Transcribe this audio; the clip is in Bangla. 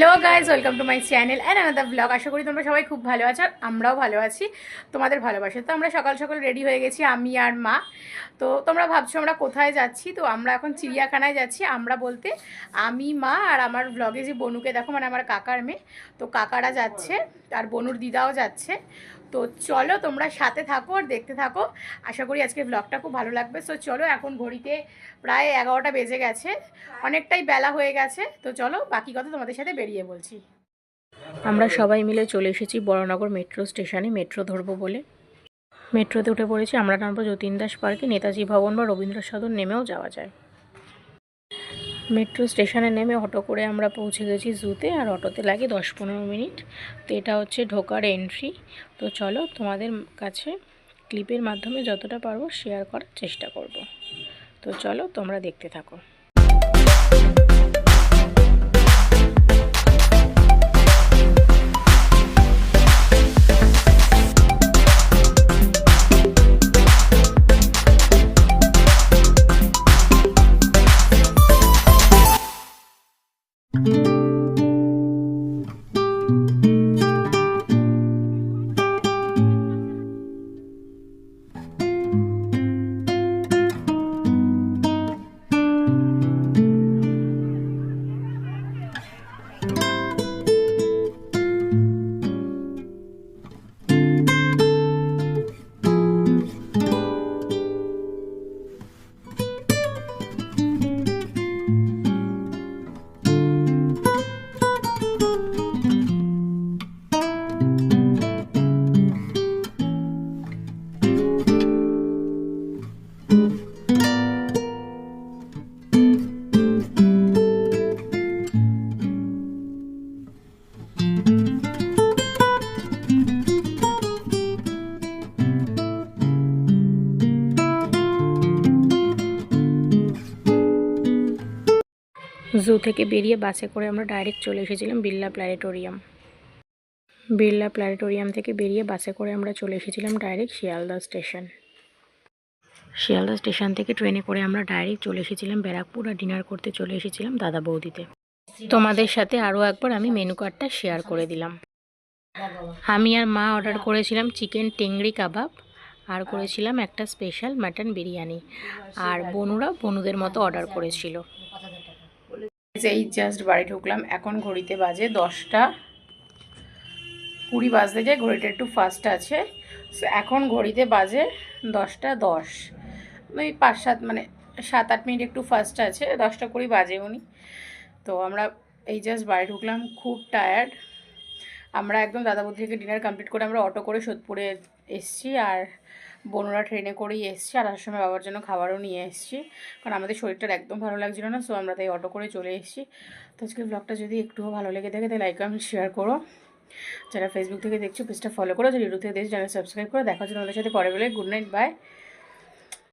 Hello guys welcome to my channel and আমাদের ব্লগ আশা করি তোমরা সবাই খুব ভালো আছো আর আমরাও ভালো আছি, তোমাদের ভালোবাসে। তো আমরা সকাল সকাল রেডি হয়ে গেছি, আমি আর মা। তো তোমরা ভাবছ আমরা কোথায় যাচ্ছি? তো আমরা এখন চিড়িয়াখানায় যাচ্ছি, আমরা বলতে আমি, মা আর আমার ব্লগে যে বনুকে দেখো মানে আমার কাকার মেয়ে। তো কাকারা যাচ্ছে, আর বনুর দিদাও যাচ্ছে। তো চলো তোমরা সাথে থাকো আর দেখতে থাকো। আশা করি আজকে ব্লগটা খুব ভালো লাগবে। সো চলো এখন ঘড়িতে প্রায় এগারোটা বেজে গেছে। অনেকটাই বেলা হয়ে গেছে। তো চলো বাকি কথা তোমাদের সাথে বেরিয়ে বলছি। আমরা সবাই মিলে চলে এসেছি বড়নগর মেট্রো স্টেশনে মেট্রো ধরবো বলে। মেট্রোতে উঠে পড়েছি। আমরা নামবো যতীন দাস পার্কে। নেতাজি ভবন বা রবীন্দ্র সদন নেমেও যাওয়া যায়। মেট্রো স্টেশনে নেমে অটো করে আমরা পৌঁছে গেছি জুতে আর অটোতে লাগে দশ পনেরো মিনিট। তো এটা হচ্ছে ঢোকার এন্ট্রি তো চলো তোমাদের কাছে ক্লিপের মাধ্যমে যতটা পারব শেয়ার করার চেষ্টা করব। তো চলো তোমরা দেখতে থাকো। জু থেকে বেরিয়ে বাসে করে আমরা ডাইরেক্ট চলে এসেছিলাম বিড়লা প্ল্যানেটোরিয়াম। বিড়লা প্ল্যানেটোরিয়াম থেকে বেরিয়ে বাসে করে আমরা চলে এসেছিলাম direct Sealdah station. Sealdah station থেকে ট্রেনে করে আমরা ডাইরেক্ট চলে এসেছিলাম ব্যারাকপুর আর ডিনার করতে চলে এসেছিলাম দাদা বৌদিতে। তোমাদের সাথে আরও একবার আমি মেনু কার্ডটা শেয়ার করে দিলাম। আমি আর মা অর্ডার করেছিলাম চিকেন টেংরি কাবাব আর করেছিলাম একটা স্পেশাল মাটন বিরিয়ানি। আর বনুরা বনুদের মতো অর্ডার করেছিল। এই জাস্ট বাড়ি ঢুকলাম এখন ঘড়িতে বাজে দশটা কুড়ি বাজতে যায় ঘড়িটা একটু ফাস্ট আছে। So, এখন ঘড়িতে বাজে দশটা দশ। ওই পাঁচ সাত মানে সাত আট মিনিট একটু ফাস্ট আছে দশটা কুড়ি বাজে উনি। তো আমরা এই জাস্ট বাড়ি ঢুকলাম খুব টায়ার্ড আমরা একদম দাদাবুদ্ধি থেকে ডিনার কমপ্লিট করে আমরা অটো করে সোদপুরে এসছি আর বোনরা ট্রেনে করেই এসছি আর আসার সময় বাবার জন্য খাবারও নিয়ে এসছি। কারণ আমাদের শরীরটার একদম ভালো লাগছিল না সো আমরা তাই অটো করে চলে এসছি। তো আজকে ব্লগটা যদি একটুও ভালো লেগে থাকে তাই লাইক আমি শেয়ার করো। যারা ফেসবুক থেকে দেখছ পেজটা ফলো করো। যারা ইউটিউব থেকে দেখছ চ্যানেল সাবস্ক্রাইব করো। দেখা হচ্ছে তোমাদের সাথে পরে বলে গুড নাইট বাই